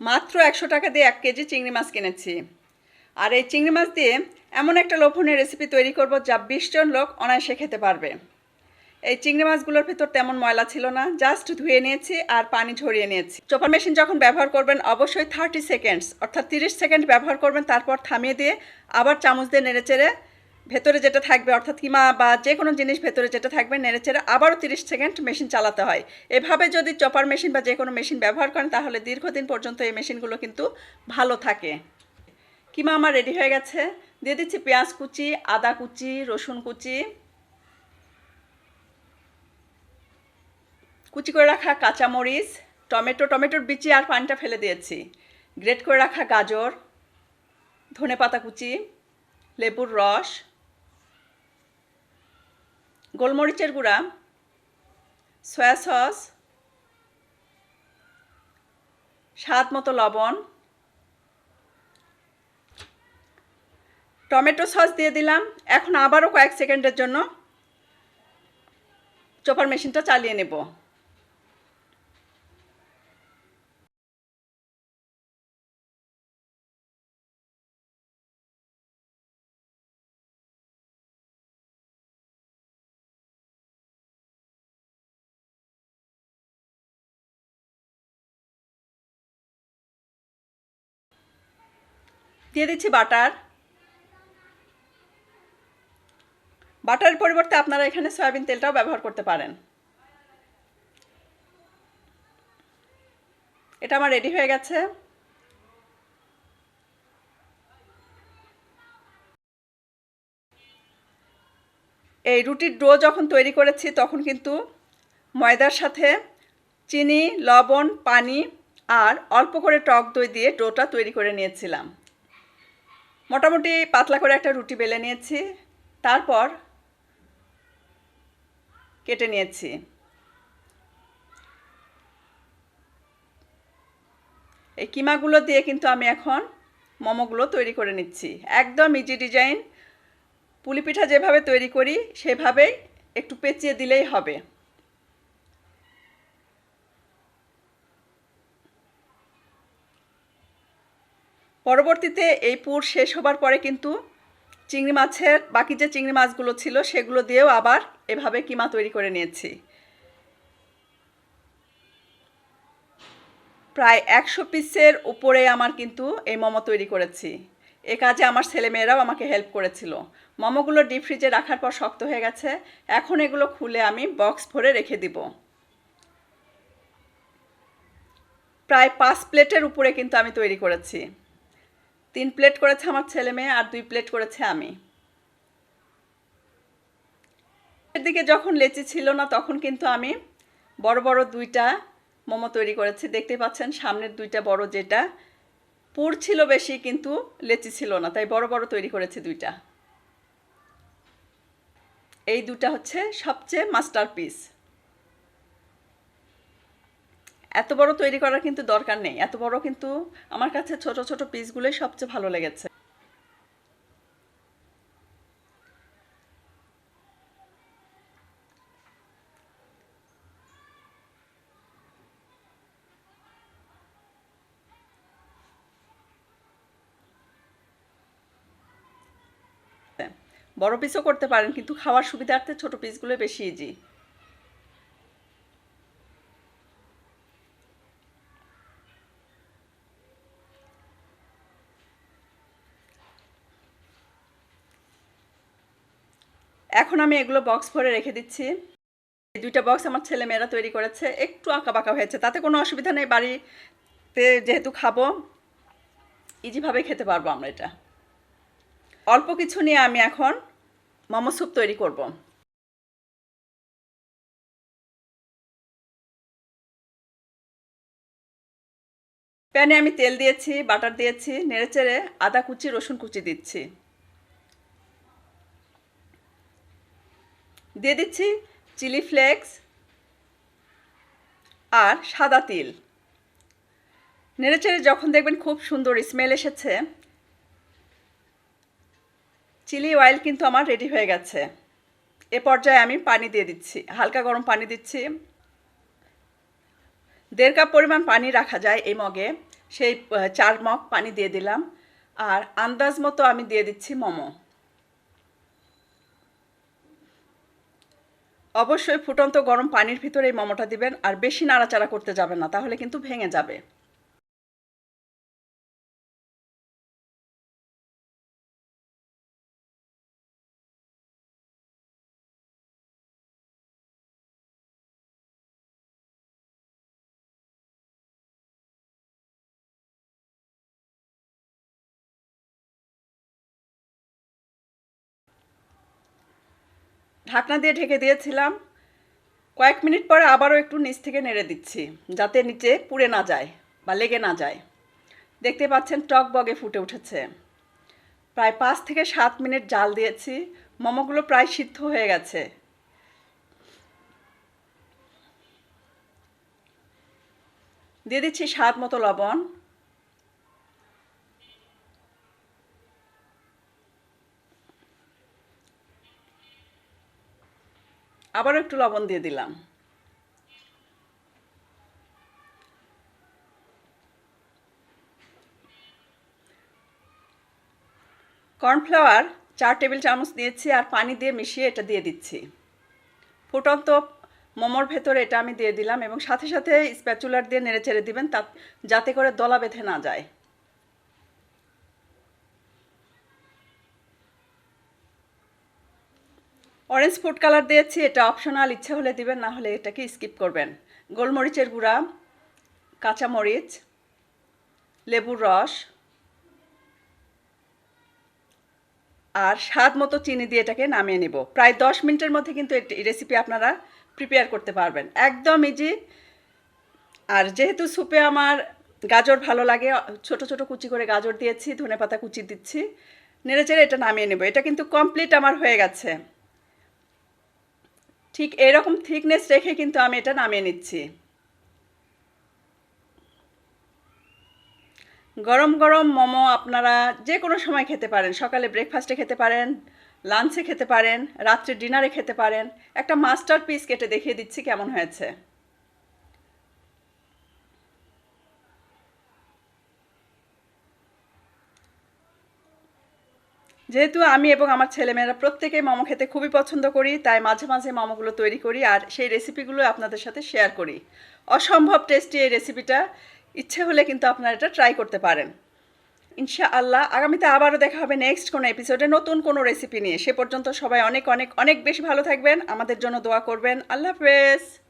মাত্র একশো টাকা দিয়ে এক কেজি চিংড়ি মাছ কিনেছি। আর এই চিংড়ি মাছ দিয়ে এমন একটা লোভনীয় রেসিপি তৈরি করব যা বিশ জন লোক অনায়াসে খেতে পারবে। এই চিংড়ি মাছগুলোর ভিতর তেমন ময়লা ছিল না জাস্ট ধুয়ে নিয়েছি আর পানি ঝরিয়ে নিয়েছি। চোপার মেশিন যখন ব্যবহার করবেন অবশ্যই থার্টি সেকেন্ডস অর্থাৎ তিরিশ সেকেন্ড ব্যবহার করবেন, তারপর থামিয়ে দিয়ে আবার চামচ দিয়ে নেড়েচেড়ে ভেতরে যেটা থাকবে, অর্থাৎ কিমা বা যে কোনো জিনিস ভেতরে যেটা থাকবে, নেড়েচেড়ে আবারও তিরিশ সেকেন্ড মেশিন চালাতে হয়। এভাবে যদি চপার মেশিন বা যে কোনো মেশিন ব্যবহার করেন, তাহলে দীর্ঘদিন পর্যন্ত এই মেশিনগুলো কিন্তু ভালো থাকে। কিমা আমার রেডি হয়ে গেছে। দিয়ে দিচ্ছি পেঁয়াজ কুচি, আদা কুচি, রসুন কুচি। কুচি করে রাখা কাঁচামরিচ, টমেটো, টমেটোর বিচি আর পানিটা ফেলে দিয়েছি। গ্রেট করে রাখা গাজর ধনে পাতা কুচি, লেবুর রস গোলমরিচের গুঁড়া, সয়া সস, স্বাদ মতো লবণ, টমেটো সস দিয়ে দিলাম। এখন আবারও কয়েক সেকেন্ডের জন্য চোপার মেশিনটা চালিয়ে নেব। দিয়ে দিচ্ছি বাটার। বাটারের পরিবর্তে আপনারা এখানে সয়াবিন তেলটাও ব্যবহার করতে পারেন। এটা আমার রেডি হয়ে গেছে। এই রুটির ডো যখন তৈরি করেছি, তখন কিন্তু ময়দার সাথে চিনি, লবণ, পানি আর অল্প করে টক দই দিয়ে ডোটা তৈরি করে নিয়েছিলাম। মোটামুটি পাতলা করে একটা রুটি বেলে নিয়েছি, তারপর কেটে নিয়েছি। এই কিমাগুলো দিয়ে কিন্তু আমি এখন মোমোগুলো তৈরি করে নিচ্ছি। একদম ইজি ডিজাইন পুলি পিঠা যেভাবে তৈরি করি, সেভাবেই একটু পেঁচিয়ে দিলেই হবে। পরবর্তীতে এই পুর শেষ হবার পরে কিন্তু চিংড়ি মাছের, বাকি যে চিংড়ি মাছগুলো ছিল সেগুলো দিয়েও আবার এভাবে কিমা তৈরি করে নিয়েছি। প্রায় একশো পিসের উপরে আমার কিন্তু এই মোমো তৈরি করেছি। এ কাজে আমার ছেলেমেয়েরাও আমাকে হেল্প করেছিল। মোমোগুলো ডিপ ফ্রিজে রাখার পর শক্ত হয়ে গেছে। এখন এগুলো খুলে আমি বক্স ভরে রেখে দিব। প্রায় পাঁচ প্লেটের উপরে কিন্তু আমি তৈরি করেছি। তিন প্লেট করেছে আমার ছেলে মেয়ে আর দুই প্লেট করেছে আমি। এর দিকে যখন লেচি ছিল না, তখন কিন্তু আমি বড় বড় দুইটা মোমো তৈরি করেছি। দেখতে পাচ্ছেন, সামনের দুইটা বড় যেটা, পুর ছিল বেশি কিন্তু লেচি ছিল না, তাই বড় বড় তৈরি করেছি দুইটা। এই দুটা হচ্ছে সবচেয়ে মাস্টার পিস এত বড় তৈরি করার কিন্তু দরকার নেই। এত বড় কিন্তু আমার কাছে ছোট ছোট পিসগুলোই সবচেয়ে ভালো লেগেছে। বড় পিসও করতে পারেন, কিন্তু খাওয়ার সুবিধার্থে ছোট পিসগুলো বেশি ইজি এখন আমি এগুলো বক্স ভরে রেখে দিচ্ছি। এই দুইটা বক্স আমার ছেলে মেয়েরা তৈরি করেছে। একটু আঁকা বাঁকা হয়েছে, তাতে কোনো অসুবিধা নেই, বাড়িতে যেহেতু খাব ইজিভাবে খেতে পারব আমরা এটা। অল্প কিছু নিয়ে আমি এখন মোমো স্যুপ তৈরি করব। প্যানে আমি তেল দিয়েছি বাটার দিয়েছি, নেড়েচেড়ে আদা কুচি, রসুন কুচি দিচ্ছি। দিয়ে দিচ্ছি চিলি ফ্লেক্স আর সাদা তিল। নেড়েচেড়ে যখন দেখবেন খুব সুন্দর স্মেল এসেছে, চিলি অয়েল কিন্তু আমার রেডি হয়ে গেছে। এ পর্যায়ে আমি পানি দিয়ে দিচ্ছি, হালকা গরম পানি দিচ্ছি। দেড় কাপ পরিমাণ পানি রাখা যায় এই মগে, সেই চার মগ পানি দিয়ে দিলাম। আর আন্দাজ মতো আমি দিয়ে দিচ্ছি মোমো। অবশ্যই ফুটন্ত গরম পানির ভিতরে এই মোমোটা দিবেন আর বেশি নাড়াচাড়া করতে যাবেন না, তাহলে কিন্তু ভেঙে যাবে। ঢাকনা দিয়ে ঢেকে দিয়েছিলাম। কয়েক মিনিট পরে আবারও একটু নিচ থেকে নেড়ে দিচ্ছি, যাতে নিচে পুড়ে না যায় বা লেগে না যায়। দেখতে পাচ্ছেন টক বগে ফুটে উঠেছে। প্রায় পাঁচ থেকে সাত মিনিট জাল দিয়েছি, মোমোগুলো প্রায় সিদ্ধ হয়ে গেছে। দিয়ে দিচ্ছি স্বাদ মতো লবণ। আবারও একটু লবণ দিয়ে দিলাম। কর্নফ্লাওয়ার চার টেবিল চামচ নিয়েছি আর পানি দিয়ে মিশিয়ে এটা দিয়ে দিচ্ছি। ফুটন্ত মোমোর ভেতরে এটা আমি দিয়ে দিলাম এবং সাথে সাথে স্প্যাচুলার দিয়ে নেড়ে চেড়ে দিবেন তা যাতে করে দলা বেঁধে না যায়। অরেঞ্জ ফুড কালার দিয়েছি, এটা অপশনাল ইচ্ছা হলে দিবেন, না হলে এটাকে স্কিপ করবেন। গোলমরিচের গুঁড়া, কাঁচামরিচ, লেবুর রস, আর স্বাদ মতো চিনি দিয়ে এটাকে নামিয়ে নেব। প্রায় দশ মিনিটের মধ্যে কিন্তু এই রেসিপি আপনারা প্রিপেয়ার করতে পারবেন। একদম ইজি আর যেহেতু স্যুপে আমার গাজর ভালো লাগে, ছোট ছোট কুচি করে গাজর দিয়েছি ধনে পাতা কুচি দিচ্ছি, নেড়ে চেড়ে এটা নামিয়ে নেব। এটা কিন্তু কমপ্লিট আমার হয়ে গেছে। ঠিক এরকম থিকনেস রেখে কিন্তু আমি এটা নামিয়ে নিচ্ছি। গরম গরম মোমো আপনারা যে কোনো সময় খেতে পারেন। সকালে ব্রেকফাস্টে খেতে পারেন লাঞ্চে খেতে পারেন, রাত্রে ডিনারে খেতে পারেন। একটা মাস্টার পিস কেটে দেখিয়ে দিচ্ছি কেমন হয়েছে। যেহেতু আমি এবং আমার ছেলেমেয়েরা প্রত্যেকেই মোমো খেতে খুবই পছন্দ করি, তাই মাঝে মাঝে মোমোগুলো তৈরি করি আর সেই রেসিপিগুলো আপনাদের সাথে শেয়ার করি। অসম্ভব টেস্টি এই রেসিপিটা ইচ্ছে হলে কিন্তু আপনারা এটা ট্রাই করতে পারেন। ইনশাআল্লাহ, আগামীতে আবারও দেখা হবে নেক্সট কোনো এপিসোডে নতুন কোনো রেসিপি নিয়ে। সে পর্যন্ত সবাই অনেক অনেক অনেক বেশি ভালো থাকবেন। আমাদের জন্য দোয়া করবেন। আল্লাহ হাফেজ।